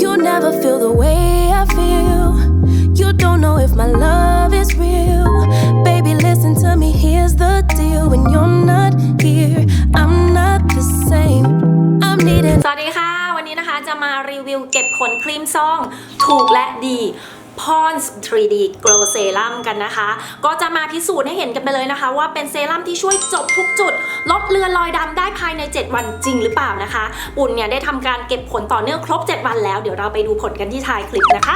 You never feel the way I feel. You don't know if my love is real. Baby, listen to me. Here's the deal. When you're not here, I'm not the same. I'm needing. สวัสดีค่ะ วันนี้นะคะจะมารีวิวเก็บผลครีมซอง ถูกและดี p o n s 3D Glow Serum กันนะคะ ก็จะมาพิสูจน์ให้เห็นกันไปเลยนะคะ ว่าเป็นเซรั่มที่ช่วยจบทุกจุด ลดเลือนรอยดำได้ภายใน 7 วันจริงหรือเปล่านะคะ ปุ่นเนี่ยได้ทำการเก็บผลต่อเนื่องครบ 7 วันแล้ว เดี๋ยวเราไปดูผลกันที่ท้ายคลิปนะคะ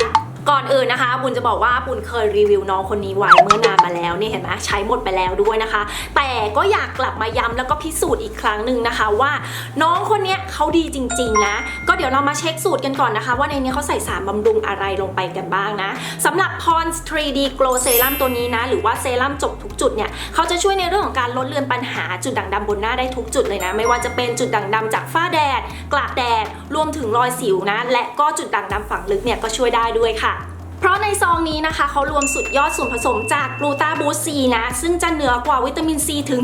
ก่อนอื่นนะคะบุญจะบอกว่าบุญเคยรีวิวน้องคนนี้ไว้เมื่อนานมาแล้วนี่เห็นไหมใช้หมดไปแล้วด้วยนะคะ แต่ก็อยากกลับมาย้ำแล้วก็พิสูจน์อีกครั้งหนึ่งนะคะว่า น้องคนนี้เขาดีจริง ๆ นะ ก็เดี๋ยวเรามาเช็คสูตรกันก่อนนะคะ ว่าในนี้เขาใส่สารบำรุงอะไรลงไปกันบ้างนะสำหรับ Pond's 3D Glow Serum ตัวนี้นะ หรือว่าเซรั่มจบทุกจุดเนี่ยเขาจะช่วยในเรื่องของการลดเลือนปัญหาจุดด่างดำบนหน้าได้ทุกจุดเลยนะ ไม่ว่าจะเป็นจุดด่างดำจากฝ้าแดด กลากแดดรวมถึงรอยสิวนะ และก็จุดด่างดำฝังลึกเนี่ยก็ช่วยได้ด้วยค่ะ เพราะในซองนี้นะคะเขารวมสุดยอดส่วนผสมจากกลูตาบูซีนะ ซึ่งจะเหนือกว่าวิตามินซีถึง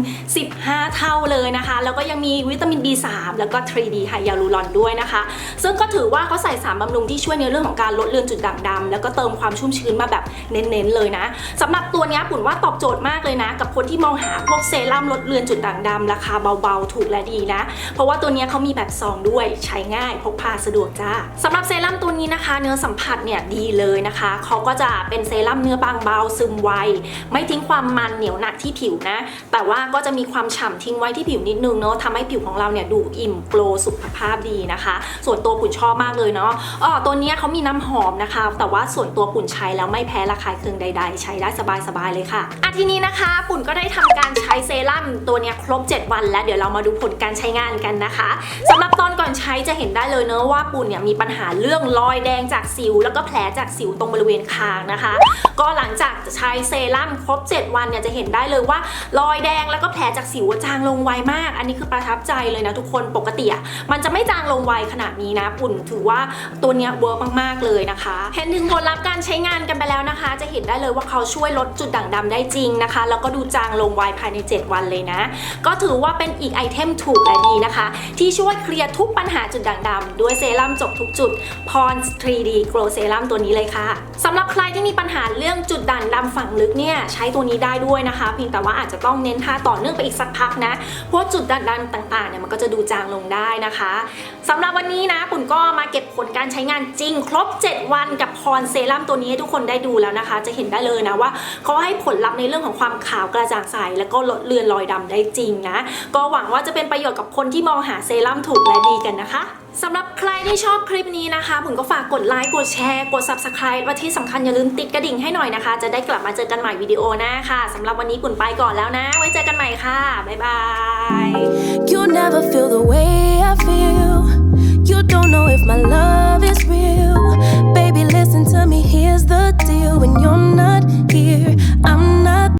15 เท่าเลยนะคะ แล้วก็ยังมีวิตามิน B3 แล้วก็ 3D ไฮยาลูรอนด้วยนะคะ ซึ่งก็ถือว่าเขาใส่สารบำรุงที่ช่วยในเรื่องของการลดเลือนจุดด่างดำแล้วก็เติมความชุ่มชื้นมาแบบเน้นๆเลยนะสำหรับตัวนี้ปุ่นว่าตอบโจทย์มากเลยนะ กับคนที่มองหาพวกเซรั่มลดเลือนจุดด่างดำราคาเบาๆ ถูกและดีนะ เพราะว่าตัวนี้เขามีแบบซองด้วยใช้ง่ายพกพาสะดวกจ้าสำหรับเซรั่มตัวนี้นะคะ เนื้อสัมผัสเนี่ยดีเลยนะคะเขาก็จะเป็นเซรั่มเนื้อบางเบาซึมไว ไม่ทิ้งความมันเหนียวหนักที่ผิวนะ แต่ว่าก็จะมีความฉ่ำทิ้งไว้ที่ผิวนิดนึงเนาะทำให้ผิวของเราเนี่ยดูอิ่มโกลสุขภาพดีนะคะ ส่วนตัวปุ่นชอบมากเลยเนาะอ๋อตัวนี้เขามีน้ำหอมนะคะ แต่ว่าส่วนตัวปุ่นใช้แล้วไม่แพ้ระคายเคืองใด ๆ ใช้ได้สบายๆเลยค่ะอะทีนี้นะคะ ปุ่นก็ได้ทำการใช้เซรั่มตัวนี้ครบ 7 วันแล้วเดี๋ยวเรามาดูผลการใช้งานกันนะคะสำหรับตอนก่อนใช้จะเห็นได้เลยเนอะว่าปุ่นเนี่ยมีปัญหาเรื่องรอยแดงจากสิว แล้วก็แผลจากสิวตรงบริเวณคางนะคะ ก็หลังจากใช้เซรั่มครบ 7 วันเนี่ยจะเห็นได้เลยว่ารอยแดงแล้วก็แผลจากสิวจางลงไวมาก อันนี้คือประทับใจเลยนะทุกคนปกติอะมันจะไม่จางลงไวขนาดนี้นะปุ่นถือว่าตัวเนี้ยเวิร์กมากๆเลยนะคะเห็นถึงผลลัพธ์การใช้งานกันไปแล้วนะคะ จะเห็นได้เลยว่าเขาช่วยลดจุดด่างดำได้จริงนะคะ แล้วก็ดูจางลงไวภายใน 7 วันเลยนะ ก็ถือว่าเป็นอีกไอเทมถูกและดีนะคะ ที่ช่วยเคลียร์ทุกปัญหาจุดด่างดำด้วยเซรั่มจบทุกจุด Pond's 3D Glow Serum ตัวนี้เลยค่ะสำหรับใครที่มีปัญหาเรื่องจุดด่างดำฝังลึกเนี่ยใช้ตัวนี้ได้ด้วยนะคะ เพียงแต่ว่าอาจจะต้องเน้นทาต่อเนื่องไปอีกสักพักนะเพราะจุดด่างดำต่างๆเนี่ยมันก็จะดูจางลงได้นะคะสำหรับวันนี้นะ ก็มาเก็บผลการใช้งานจริง ครบ 7 วันกับพรเซรั่มตัวนี้ให้ทุกคนได้ดูแล้วนะคะ จะเห็นได้เลยนะว่าเขาให้ผลลัพธ์ในเรื่องของความขาวกระจ่างใสแล้วก็ลดเลือนรอยดำได้จริงนะ ก็หวังว่าจะเป็นประโยชน์กับคนที่มองหาเซรั่มถูกและดีกันนะคะสำหรับใครที่ชอบคลิปนี้นะคะ ผมก็ฝากกดไลค์ กดแชร์ กด subscribe และที่สำคัญอย่าลืมติดกระดิ่งให้หน่อยนะคะ จะได้กลับมาเจอกันใหม่วิดีโอหน้าค่ะสำหรับวันนี้ปุ่นไปก่อนแล้วนะ ไว้เจอกันใหม่ค่ะ บ๊ายบาย You never feel the way I feel. Don't know if my love